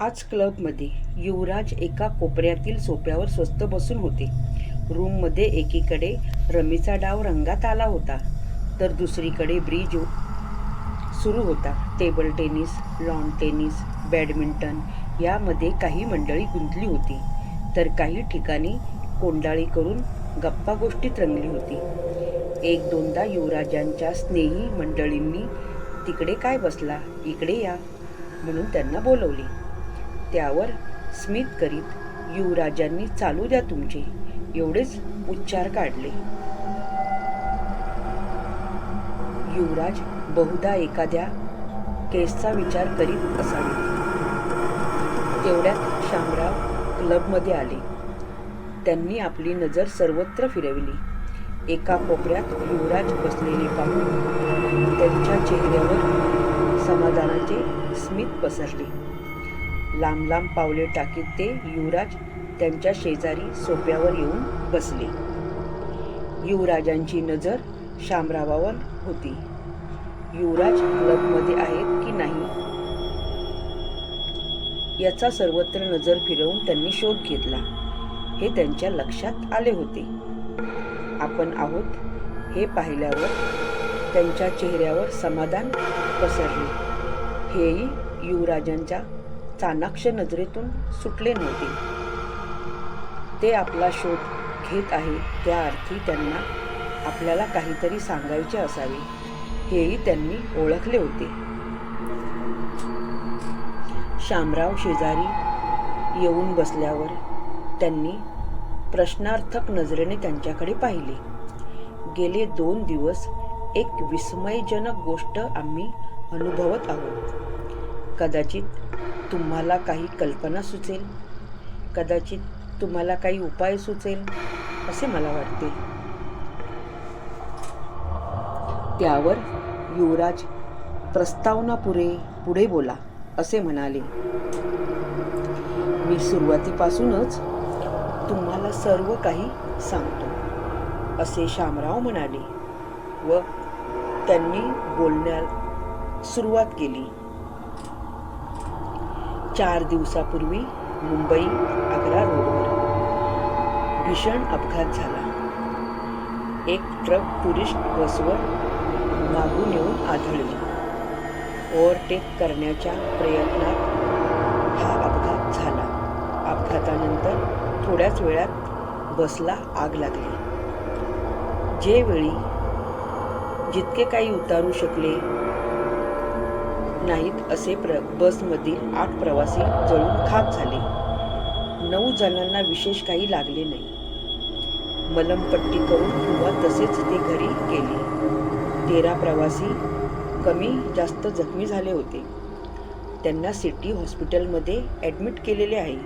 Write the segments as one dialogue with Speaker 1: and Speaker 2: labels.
Speaker 1: आज क्लबमध्ये युवराज एका कोपऱ्यातील सोप्यावर स्वस्त बसून होते. रूममध्ये एकीकडे रमीचा डाव रंगात आला होता तर दुसरीकडे ब्रिज सुरू होता. Table tennis lawn tennis badminton यामध्ये काही मंडळी गुंतली होती तर काही ठिकाणी कोंडाळी करून गप्पा गोष्टीत रंगली होती. एक दोनदा युवराजांच्या स्नेही मंडळींनी तिकडे काय बसला? इकडे या म्हणून त्यांना बोलवले. त्यावर स्मित करीत युवराजांनी चालू द्या तुमचे. एवढेच उच्चार काढले. युवराज बहुधा एखाद्या केसचा विचार करीत असावे. तेवढ्यात शामराव क्लबमध्ये आले. त्यांनी आपली नजर सर्वत्र फिरवली. एका कोपऱ्यात युवराज बसलेले पाहून त्यांच्या चेहऱ्यावर समाधानाचे स्मित पसरले. लांब लांब पावले टाकीत ते युवराज त्यांच्या शेजारी सोप्यावर येऊन बसले. युवराजांची नजर शामरावावर होती. युवराज क्लबमध्ये आहेत की नाही? याचा सर्वत्र नजर फिरवून त्यांनी शोध घेतला. हे त्यांच्या लक्षात आले होते. आपण आहोत हे पाहिल्यावर त्यांच्या चेहऱ्यावर समाधान पसरले. हेही युवराजांच्या चाणाक्ष नजरेतून सुटले नव्हते. ते आपला शोध घेत आहे त्या अर्थी त्यांना आपल्याला काहीतरी सांगायचे असावे हेही त्यांनी ओळखले होते. शामराव शेजारी येऊन बसल्यावर त्यांनी प्रश्नार्थक नजरेने त्यांच्याकडे पाहिले. गेले दोन दिवस एक विस्मयजनक गोष्ट आम्ही अनुभवत आहोत. कदाचित तुम्हाला काही कल्पना सुचेल? कदाचित तुम्हाला काही उपाय सुचेल असे मला वाटते. त्यावर युवराज प्रस्तावना पुरे पुढे बोला असे म्हणाले. मी सुरुवातीपासूनच तुम्हाला सर्व काही सांगतो असे शामराव म्हणाले व त्यांनी बोलण्यास सुरुवात केली. चार दिवसापूर्वी मुंबई आग्रा रोडवर भीषण अपघात झाला. एक ट्रक टुरिस्ट बसवर मागून येऊन आढळली. ओव्हरटेक करण्याच्या प्रयत्नात हा अपघात झाला. अपघातानंतर थोड्याच वेळात बसला आग लागली. जे वेळी जितके काही उतारू शकले नाहीत असे प्र बसमधील आठ प्रवासी जळून खाक झाले. नऊ जणांना विशेष काही लागले नाही. मलमपट्टी करून किंवा तसेच ते घरी गेले. तेरा प्रवासी कमी जास्त जखमी झाले होते. त्यांना सिटी हॉस्पिटलमध्ये ॲडमिट केलेले आहे.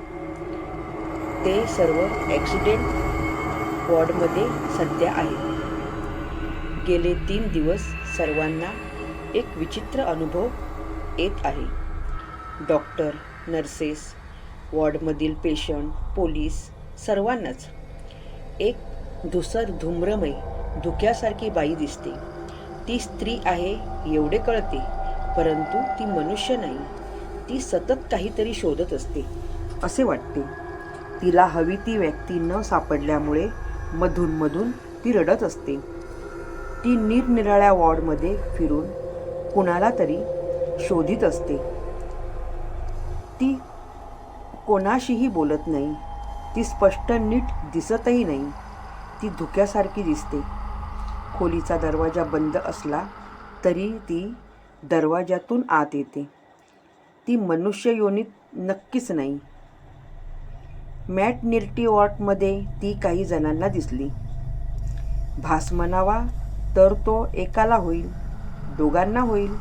Speaker 1: ते सर्व ॲक्सिडेंट वॉर्डमध्ये सध्या आहेत गेले तीन दिवस सर्वांना एक विचित्र अनुभव येत आहे. डॉक्टर नर्सेस वॉर्डमधील पेशंट पोलीस सर्वांनाच. एक धुसर धूम्रमय धुक्यासारखी बाई दिसते. ती स्त्री आहे एवढे कळते परंतु ती मनुष्य नाही. ती सतत काहीतरी शोधत असते असे वाटते. तिला हवी ती व्यक्ती न सापडल्यामुळे मधूनमधून ती रडत असते. ती निरनिराळ्या वॉर्डमध्ये फिरून कुणाला तरी शोधित असते. ती कोणाशीही बोलत नाही. ती स्पष्ट नीट दिसतही नाही. ती धुक्यासारखी दिसते. खोलीचा दरवाजा बंद असला तरी ती दरवाजातून आत येते. ती मनुष्य योनीत नक्कीच नाही. मॅट निर्टी वॉटमध्ये ती काही जणांना दिसली. भास म्हणावा तर तो एकाला होईल दोघांना होईल.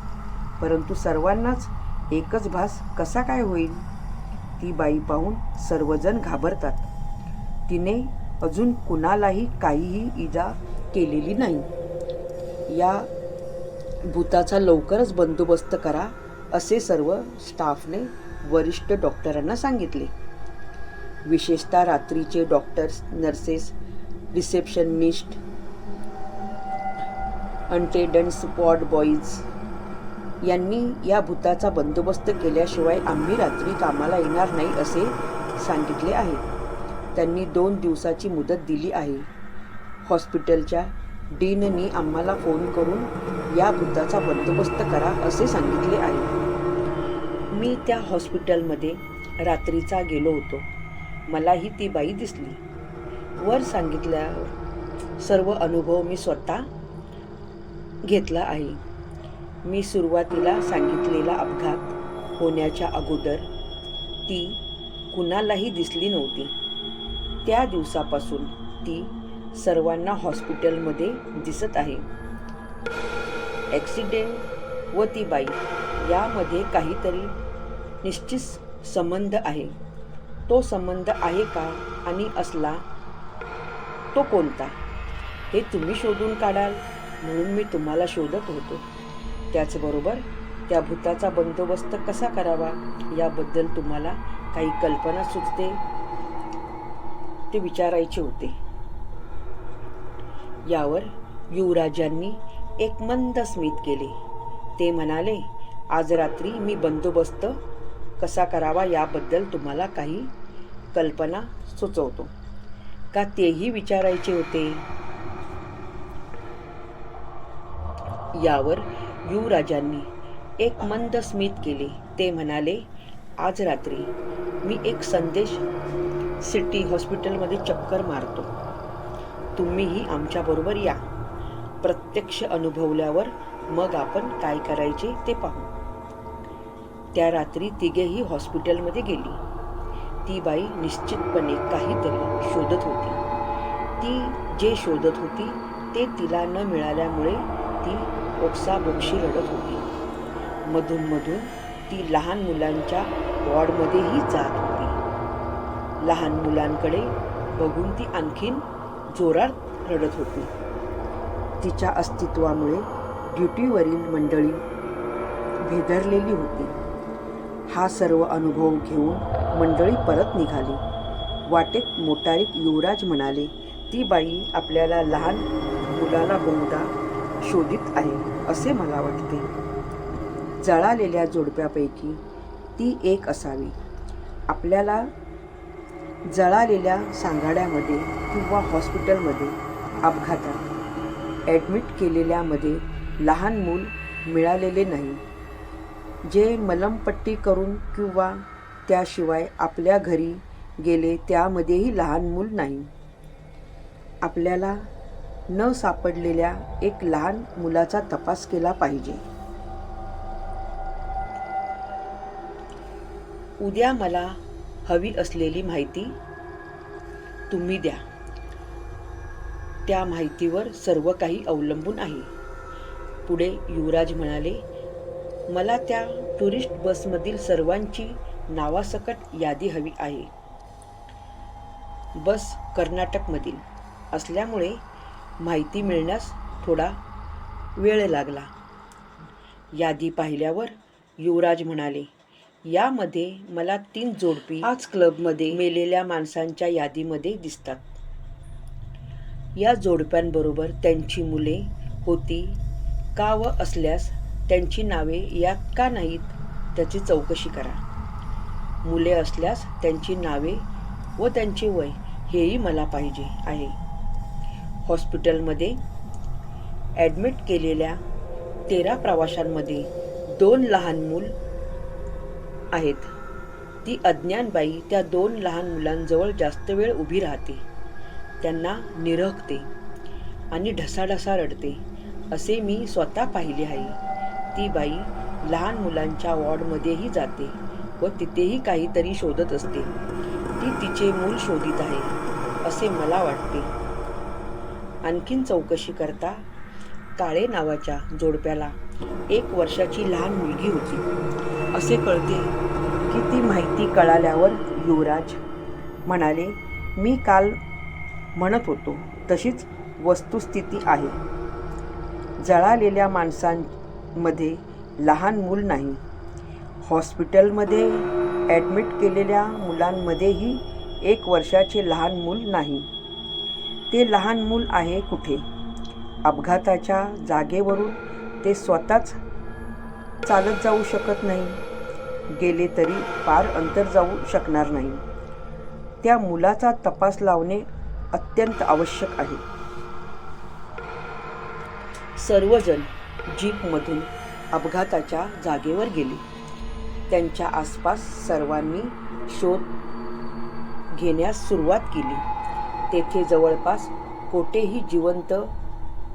Speaker 1: परंतु सर्वांनाच एकच भास कसा काय होईल? ती बाई पाहून सर्वजण घाबरतात. तिने अजून कुणालाही काहीही इजा केलेली नाही. या भूताचा लवकरच बंदोबस्त करा असे सर्व स्टाफने वरिष्ठ डॉक्टरांना सांगितले. विशेषतः रात्रीचे doctors nurses receptionist attendant spot boys यांनी या भूताचा बंदोबस्त केल्याशिवाय आम्ही रात्री कामाला येणार नाही असे सांगितले आहे. त्यांनी दोन दिवसाची मुदत दिली आहे. हॉस्पिटलच्या डीननी आम्हाला फोन करून या भूताचा बंदोबस्त करा असे सांगितले आहे. मी त्या हॉस्पिटलमध्ये रात्रीचा गेलो होतो. मलाही ती बाई दिसली. वर सांगितल्यावर सर्व अनुभव मी स्वतः घेतला आहे. मी सुरुवातीला सांगितलेला अपघात होण्याच्या अगोदर ती कुणालाही दिसली नव्हती. त्या दिवसापासून ती सर्वांना हॉस्पिटलमध्ये दिसत आहे. ॲक्सिडेंट व ती बाई यामध्ये काहीतरी निश्चित संबंध आहे. तो संबंध आहे का आणि असला तो कोणता? हे तुम्ही शोधून काढाल म्हणून मी तुम्हाला शोधत होतो. त्याचबरोबर त्या भूताचा बंदोबस्त कसा करावा याबद्दल तुम्हाला काही कल्पना सुचते? ते विचारायचे होते. यावर युवराजांनी एक मंद स्मित केले. ते म्हणाले आज रात्री मी बंदोबस्त कसा करावा याबद्दल तुम्हाला काही कल्पना सुचवतो. का तेही विचारायचे होते? यावर युवराजांनी एक मंद स्मित केले. ते म्हणाले आज रात्री मी एक संदेश सिटी हॉस्पिटलमध्ये चक्कर मारतो. तुम्हीही आमच्याबरोबर या. प्रत्यक्ष अनुभवल्यावर मग आपण काय करायचे ते पाहू. त्या रात्री तिघेही हॉस्पिटलमध्ये गेली. ती बाई निश्चितपणे काहीतरी शोधत होती. ती जे शोधत होती ते तिला न मिळाल्यामुळे ती ओक्साबोक्शी रडत होती. मधून मधून ती लहान मुलांच्या वॉर्डमध्येही जात होती. लहान मुलांकडे बघून ती आणखीन जोरात रडत होती. तिच्या अस्तित्वामुळे ड्युटीवरील मंडळी भेदरलेली होती. हा सर्व अनुभव घेऊन मंडळी परत निघाली. वाटेत मोटारीत युवराज म्हणाले ती बाई आपल्याला लहान मुलाला बहुधा शोधित आहे असे मला वाटते. जळालेल्या जोडप्यापैकी ती एक असावी. आपल्याला जळालेल्या सांगाड्यामध्ये किंवा हॉस्पिटलमध्ये अपघातात ॲडमिट केलेल्यामध्ये लहान मूल मिळालेले नाही. जे मलमपट्टी करून किंवा त्याशिवाय आपल्या घरी गेले त्यामध्येही लहान मूल नाही. आपल्याला न सापडलेल्या एक लहान मुलाचा तपास केला पाहिजे. उद्या मला हवी असलेली माहिती तुम्ही द्या. त्या माहितीवर सर्व काही अवलंबून आहे. पुढे युवराज म्हणाले मला त्या टुरिस्ट बसमधील सर्वांची नावासकट यादी हवी आहे. बस कर्नाटकमधील असल्यामुळे माहिती मिळण्यास थोडा वेळ लागला. यादी पाहिल्यावर युवराज म्हणाले यामध्ये मला तीन जोडपी आज क्लबमध्ये मेलेल्या माणसांच्या यादीमध्ये दिसतात. या जोडप्यांबरोबर त्यांची मुले होती का व असल्यास त्यांची नावे यात का नाहीत त्याची चौकशी करा. मुले असल्यास त्यांची नावे व त्यांचे वय हेही मला पाहिजे आहे. हॉस्पिटलमध्ये ॲडमिट केलेल्या तेरा प्रवाशांमध्ये दोन लहान मूल आहेत. ती अज्ञानबाई त्या दोन लहान मुलांजवळ जास्त वेळ उभी राहते. त्यांना निरखते आणि ढसाढसा रडते असे मी स्वतः पाहिले आहे. ती बाई लहान मुलांच्या वॉर्डमध्येही जाते व तिथेही काहीतरी शोधत असते. ती तिचे मूल शोधित आहे असे मला वाटते. आणखीन चौकशी करता काळे नावाच्या जोडप्याला एक वर्षाची लहान मुलगी होती. असे कळते की ती माहिती कळाल्यावर युवराज म्हणाले मी काल म्हणत होतो तशीच वस्तुस्थिती आहे. जळालेल्या माणसांमध्ये लहान मूल नाही. हॉस्पिटलमध्ये ॲडमिट केलेल्या मुलांमध्येही एक वर्षाचे लहान मूल नाही. ते लहान मूल आहे कुठे? अपघाताच्या जागेवरून ते स्वतःच चालत जाऊ शकत नाही. गेले तरी फार अंतर जाऊ शकणार नाही. त्या मुलाचा तपास लावणे अत्यंत आवश्यक आहे. सर्वजण जीपमधून अपघाताच्या जागेवर गेले. त्यांच्या आसपास सर्वांनी शोध घेण्यास सुरुवात केली. तेथे जवळपास कोठेही जिवंत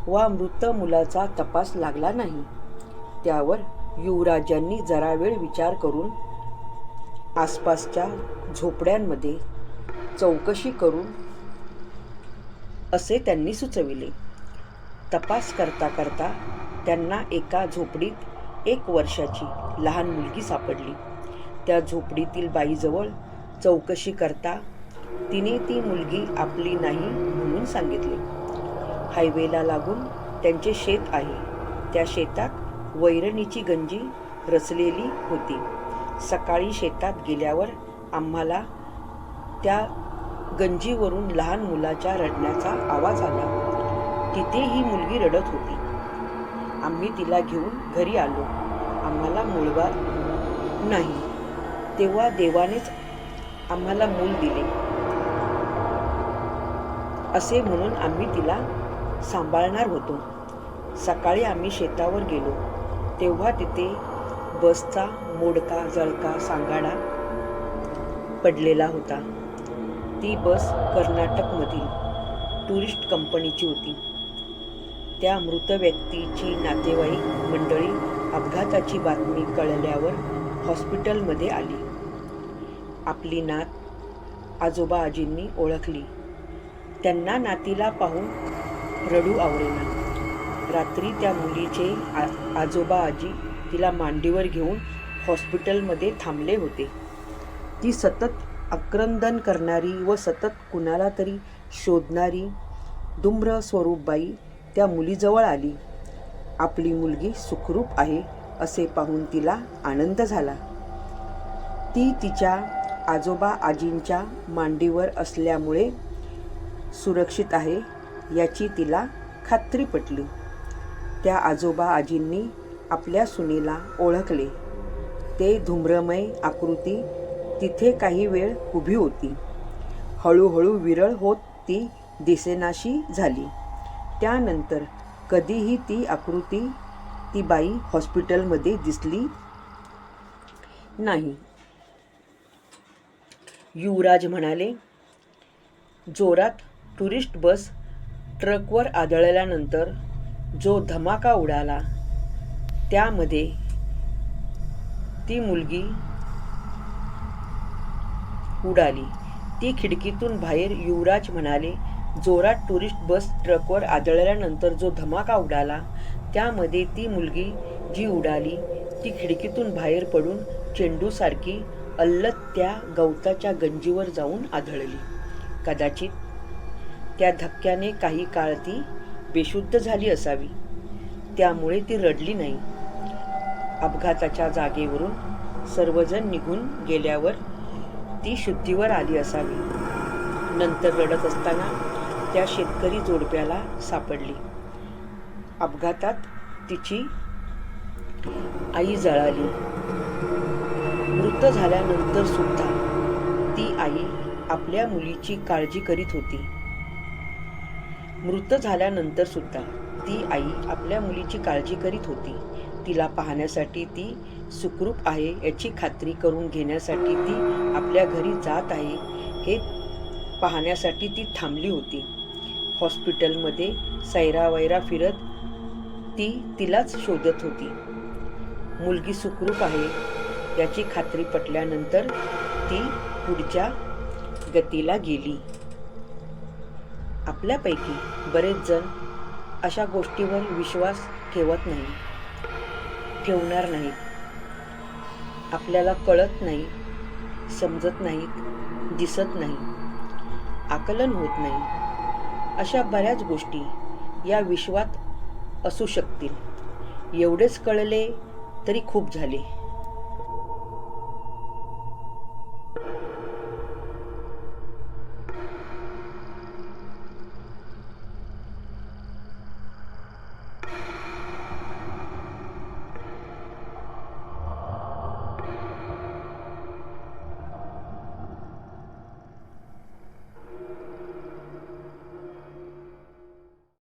Speaker 1: वा मृत मुलाचा तपास लागला नाही. त्यावर युवराजांनी जरा वेळ विचार करून आसपासच्या झोपड्यांमध्ये चौकशी करून असे त्यांनी सुचविले. तपास करता करता त्यांना एका झोपडीत एक वर्षाची लहान मुलगी सापडली. त्या झोपडीतील बाईजवळ चौकशी करता तिने ती मुलगी आपली नाही म्हणून सांगितले. हायवेला लागून त्यांचे शेत आहे. त्या शेतात वैरणीची गंजी रचलेली होती. सकाळी शेतात गेल्यावर आम्हाला त्या गंजीवरून लहान मुलाच्या रडण्याचा आवाज आला. तिथे ही मुलगी रडत होती. आम्ही तिला घेऊन घरी आलो. आम्हाला मुलगा नाही. तेव्हा देवानेच आम्हाला मूल दिले. असे म्हणून आम्ही तिला सांभाळणार होतो. सकाळी आम्ही शेतावर गेलो. तेव्हा तिथे बसचा मोडका जळका सांगाडा पडलेला होता. ती बस कर्नाटकमधील टुरिस्ट कंपनीची होती. त्या मृत व्यक्तीची नातेवाईक मंडळी अपघाताची बातमी कळल्यावर हॉस्पिटलमध्ये आली. आपली नात आजोबा आजींनी ओळखली. त्यांना नातीला पाहून रडू आवडेना रात्री त्या मुलीचे आ आजोबा आजी तिला मांडीवर घेऊन हॉस्पिटलमध्ये थांबले होते. ती सतत आक्रंदन करणारी व सतत कुणाला तरी शोधणारी दुम्र स्वरूपबाई त्या मुलीजवळ आली. आपली मुलगी सुखरूप आहे असे पाहून तिला आनंद झाला. ती तिच्या आजोबा आजींच्या मांडीवर असल्यामुळे सुरक्षित आहे याची तिला खात्री पटली. त्या आजोबा आजींनी आपल्या सुनीला ओळखले. ते धूम्रमय आकृती तिथे काही वेळ उभी होती. हळूहळू विरळ होत ती दिसेनाशी झाली. त्यानंतर कधीही ती आकृती ती बाई हॉस्पिटलमध्ये दिसली नाही. युवराज म्हणाले जोरात टुरिस्ट बस ट्रकवर आदळल्यानंतर जो धमाका उडाला त्यामध्ये ती मुलगी उडाली. ती खिडकीतून बाहेर युवराज म्हणाले जोरात टुरिस्ट बस ट्रकवर आदळल्यानंतर जो धमाका उडाला त्यामध्ये ती मुलगी जी उडाली ती खिडकीतून बाहेर पडून चेंडूसारखी अल्लत त्या गवताच्या गंजीवर जाऊन आढळली कदाचित त्या धक्क्याने काही काळ ती बेशुद्ध झाली असावी. त्यामुळे ती रडली नाही. अपघाताच्या जागेवरून सर्वजण निघून गेल्यावर ती शुद्धीवर आली असावी. नंतर रडत असताना त्या शेतकरी जोडप्याला सापडली. अपघातात तिची आई जळाली. मृत झाल्यानंतर सुद्धा ती आई आपल्या मुलीची काळजी करीत होती. मृत झाल्यानंतर सुद्धा ती आई आपल्या मुलीची काळजी करीत होती. तिला पाहण्यासाठी ती सुखरूप आहे याची खात्री करून घेण्यासाठी ती आपल्या घरी जात आहे हे पाहण्यासाठी ती थांबली होती. हॉस्पिटलमध्ये सैरावैरा फिरत ती तिलाच शोधत होती. मुलगी सुखरूप आहे याची खात्री पटल्यानंतर ती पुढच्या गतीला गेली. आपल्यापैकी बरेच जण अशा गोष्टीवर विश्वास ठेवत नाही. ठेवणार नाहीत आपल्याला कळत नाही समजत नाहीत दिसत नाही आकलन होत नाही. अशा बऱ्याच गोष्टी या विश्वात असू शकतील. एवढेच कळले तरी खूप झाले.